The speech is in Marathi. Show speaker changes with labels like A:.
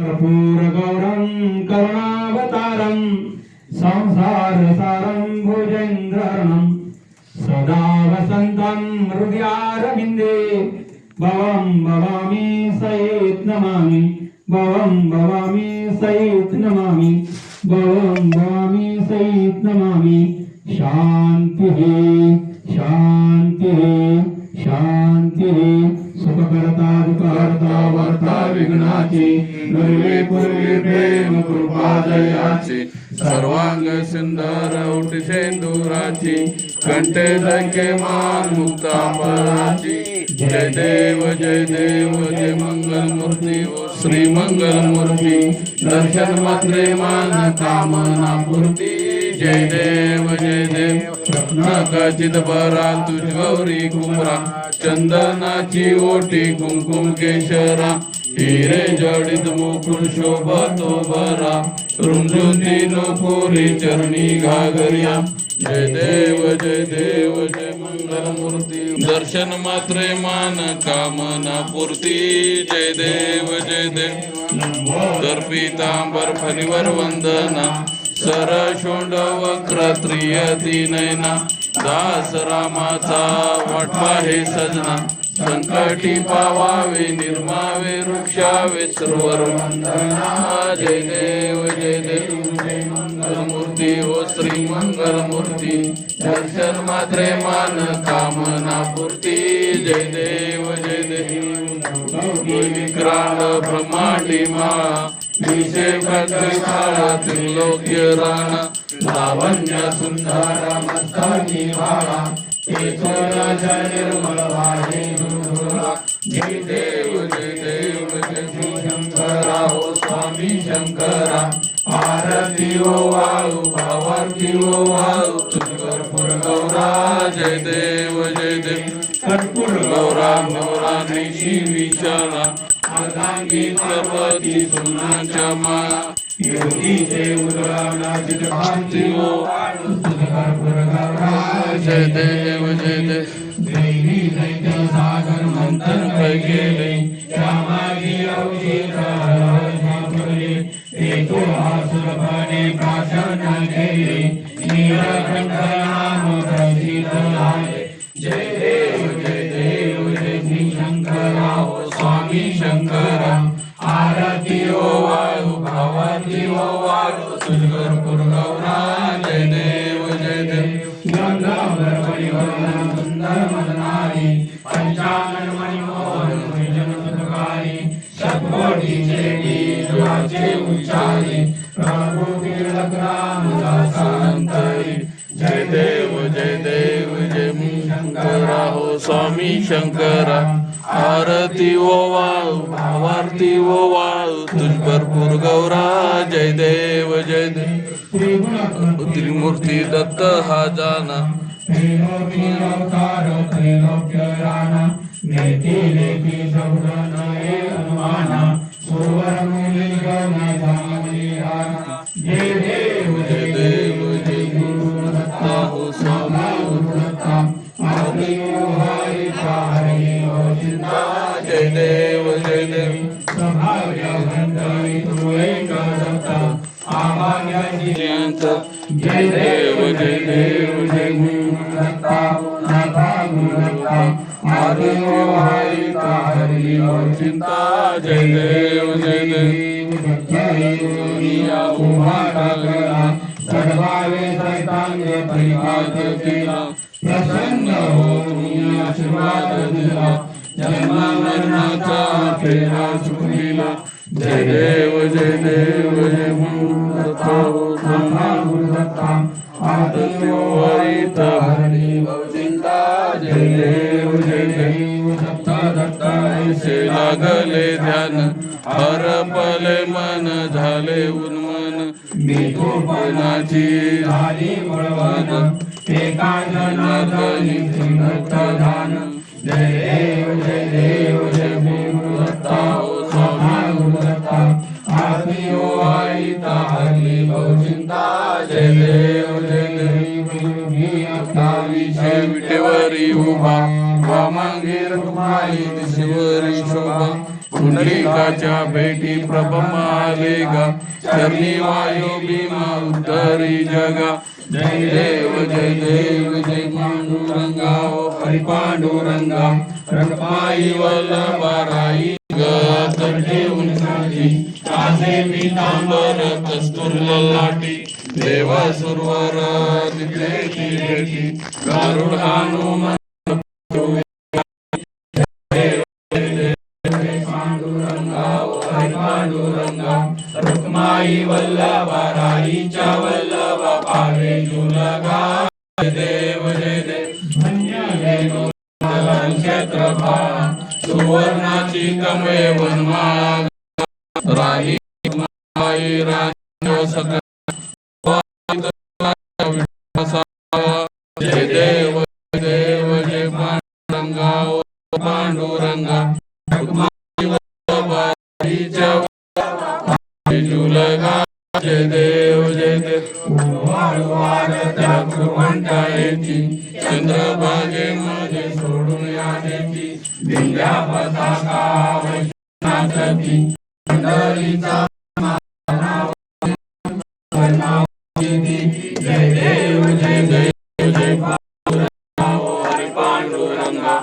A: कर्पूरगौरं करुणावतारं संसारसारं भुजेन्द्रणं सदा वसन्तं हृदयारविन्दे भवं भवामि सयेत् नमामि भवं भवामि सयेत् नमामि भवं भवामि सयेत् नमामि। शान्तिः शान्तिः शान्तिः। करता दुःखहर्ता वर्ता विघ्नाची. नरवे पूर्वी प्रेम कृपा दयाची.
B: सर्वांग सुंदर उठी सेंदुराची. कंठे धके मान मुक्ता पराची जय देव जय देव जय मंगल मूर्ती श्री मंगल मूर्ती दर्शन मात्रे मान कामना पूर्ती. जय देव जय देव. नकाचित बरा गौरी कुमरा चंदनाची ओटी कुमकुम केशरा हिरे जडित मुकुट शोभतो बरा रुंजुती नोपुरी चरणी घागरिया जय देव जय देव जय मंगल मूर्ती दर्शन मात्रे मान कामना पूर्ती. जय देव जय देव. तर पितांबर फणीवर वंदना. सरशुंड वक्र त्रियती नयना दास रामाचा वाटवा हे सजना संकटी पावावे निर्मावे वृक्षावे सर्वर जय देव जय देव मंगलमूर्ती मंगल मूर्ती ओ श्री मंगल मूर्ती दर्शन मात्रे मान कामना पूर्ती जय देव जय देव विक्राल ब्रह्मांडी माळा विजय प्रकाशा त्रिलोक्य राणा लावण्य सुंदर मस्तानी बाळा केशवराजा निर्मळ वाहे गुरुला जय देव जय देव जय शंकरा हो स्वामी शंकरा आरती ओ वाळू भावार्थी ओ वाळू तुझकर गौरा जय देव जय देव कर्पूर गौरा गौरा नैशी विशाला अर्धांगी सर्वती सोनाच्या माळा योगीचे उदरानाची भांती ओ जय देव जय देव दैवी दैत्य सागर मंथन काय गेले त्यामागी अवशेष झापले एको आसुरपणे प्राशन जय देव जय देव जय शंकरा हो स्वामी शंकरा। आरती ओ वाळू भावारती ओ वाळू तुझ भरपूर गौरा जय देव जय देव। त्रिमूर्ती दत्त हा जाना।
A: त्रैलोकी अवतार त्रैलोक्य राणा नेती लेखी शब्द नये अनुमाना जय देव
B: जय देव जय गुरु
A: नाथा गुरु दत्ता आदि ओ
B: चिंता जय देव जय देव
A: चिंता उभा टाकला चढवावे सैतांगे परिघात केला प्रसन्न हो आशीर्वाद दिला जन्म मरणाचा फेरा चुकविला
B: जय देव जय देव जय गुरु
A: हरि जय देव जय देव दत्ता
B: लागले ध्यान हरपले मन झाले उन्मन
A: मी तोपणाची झाली बळवान एका जनार्दनी धान जय देव जय देव जय गुरु दत्ता ओ स्वामी गुरु आरती ओ आई चिंता जय देव जय देव
B: हरी उभा वामांगीर रुक्माई शिवरी शोभा पुंडलिकाच्या भेटी प्रभम आले गा चरणी वायू भीमा उत्तरी जगा. जय देव जय देव जय पांडुरंगा ओ हरी पांडुरंगा रंगमाई वल्लभाराई ग ठेवून साजी. कासे पीतांबर कस्तुर लाटी. देवा सुरवर तिथे भेटी गरुड हनुमान पांडुरंगा रुक्माई वल्लभा राईच्या वल्लभ पावे जुलगा देव जय देव धन्य वेणू क्षेत्रफा सुवर्णाची कमे वनमाळ राही माई राज सकल जय देव देव जय पांडुरंगा ओ पांडुरंगा. रुक्माई वल्लभा जुलगा जय देव जय देव. वारंवार त्या म्हणता येती चंद्रभागे मध्ये सोडून या देती दिंड्या पताका वैष्णवाची